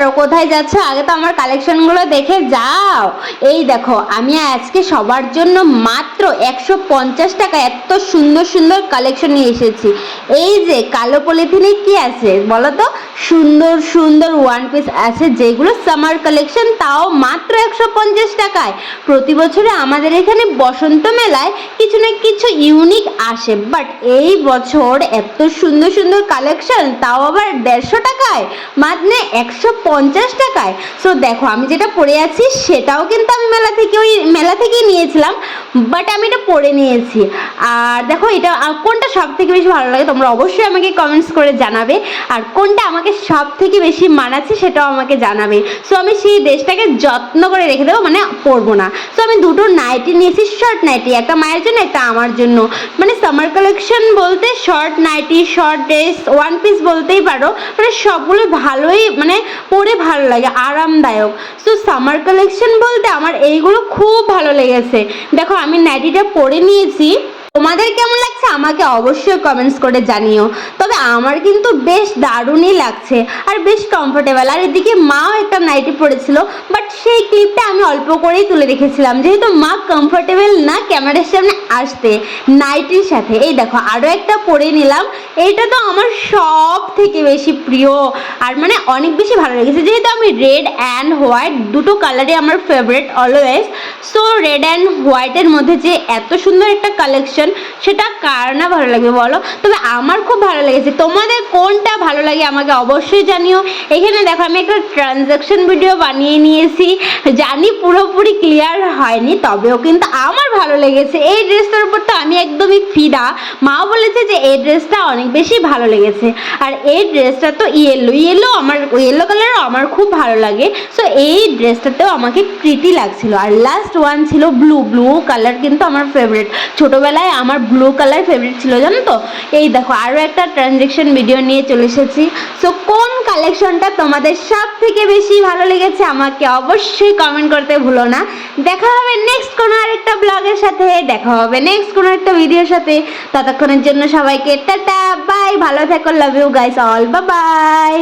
করো কোথায় যাচ্ছ? আগে তো আমার কালেকশনগুলো দেখে যাও। এই দেখো, আমি আজকে সবার জন্য মাত্র একশো পঞ্চাশ টাকা এত সুন্দর সুন্দর কালেকশন নিয়ে এসেছি। এই যে কালো পলিথিনে কি আছে বলো তো? সুন্দর সুন্দর ওয়ান পিস আছে যেগুলো সামার কালেকশন তাও মাত্র একশো পঞ্চাশ টাকায়। প্রতি বছরে আমাদের এখানে বসন্ত মেলায় কিছু না কিছু ইউনিক আসে। বাট এই বছর এত সুন্দর সুন্দর কালেকশন তাও আবার দেড়শো টাকায়? মানে একশো পঞ্চাশ টাকায়। সো দেখো, আমি যেটা পরে আছি, সেটাও কিন্তু আমি মেলা থেকে ওই মেলা থেকেই নিয়েছিলাম বাট আমি এটা পরে নিয়েছি। আর দেখো, এটা কোনটা সব থেকে বেশি ভালো লাগে তোমরা অবশ্যই আমাকে কমেন্টস করে জানাবে, আর কোনটা আমাকে সব থেকে বেশি মানাচ্ছে সেটাও আমাকে জানাবে। সো আমি সেই ড্রেসটাকে যত্ন করে রেখে দেবো মানে পরবো না। সো আমি দুটো নাইটি নিয়েছি শর্ট নাইটি একটা মায়ের জন্য, একটা আমার জন্য। মানে সামার কালেকশন বলতে short nighty short dress one piece বলতেই পারো মানে সবগুলো ভালোই মানে পরে ভালো লাগে, আরামদায়ক। সো সামার কালেকশন বলতে আমার এইগুলো খুব ভালো লেগেছে। দেখো, আমি নাইটিটা পরে নিয়েছি। তোমাদের কেমন লাগছে? আমাকে অবশ্যই কমেন্টস করে জানিও। তবে আমার কিন্তু বেশ দারুণই লাগছে আর বেশ কমফোর্টেবল আর এদিকে মাও একটা নাইটি পরেছিল বাট সেই ক্লিপটা আমি অল্প করেই তুলে রেখেছিলাম। যেহেতু মা কমফোর্টেবল না ক্যামেরার সামনে আসতে নাইটির সাথে। এই দেখো আরও একটা পরে নিলাম। এইটা তো আমার সব থেকে বেশি প্রিয়। আর মানে অনেক বেশি ভালো লেগেছে। যেহেতু আমি রেড অ্যান্ড হোয়াইট দুটো কালারই আমার favourite always so red and হোয়াইটের মধ্যে যে এত সুন্দর একটা কালেকশন সেটা কার না ভালো লাগবে বলো? তবে আমার খুব ভালো লেগেছে। তোমাদের কোনটা ভালো লাগে আমাকে অবশ্যই জানিও। এখানে দেখো, আমি একটা ট্রানজ্যাকশন ভিডিও বানিয়ে নিয়েছি। জানি পুরোপুরি ক্লিয়ার হয়নি, তবেও কিন্তু আমার ভালো লেগেছে। এই ড্রেসটার উপর তো আমি একদমই ফিদা। মাও বলেছে যে এই ড্রেসটা অনেক বেশি ভালো লেগেছে। আর এই ড্রেসটা তো ইয়েলো ইয়েলো আমার ইয়েলো কালারও আমার খুব ভালো লাগে। সো এই ড্রেসটাতেও আমাকে প্রীতি লাগছিল। আর লাস্ট ওয়ান ছিল ব্লু ব্লু কালার কিন্তু আমার ফেভারিট ছোটোবেলায় আমার ব্লু কালার ফেভারিট ছিল, জানো তো? এই দেখো আরও একটা ট্রানজেকশন ভিডিও নিয়ে চলে এসেছি। সো কোন কালেকশনটা তোমাদের সব থেকে বেশি ভালো লেগেছে আমাকে অবশ্যই কমেন্ট করতে ভুলো না। দেখা হবে নেক্সট কোনো আরেকটা ব্লগের সাথে। দেখা হবে নেক্সট কোনো একটা ভিডিওর সাথে। ততক্ষণের জন্য সবাইকে টাটা বাই ভালো থেকো লাভ ইউ গাইস অল বা বাই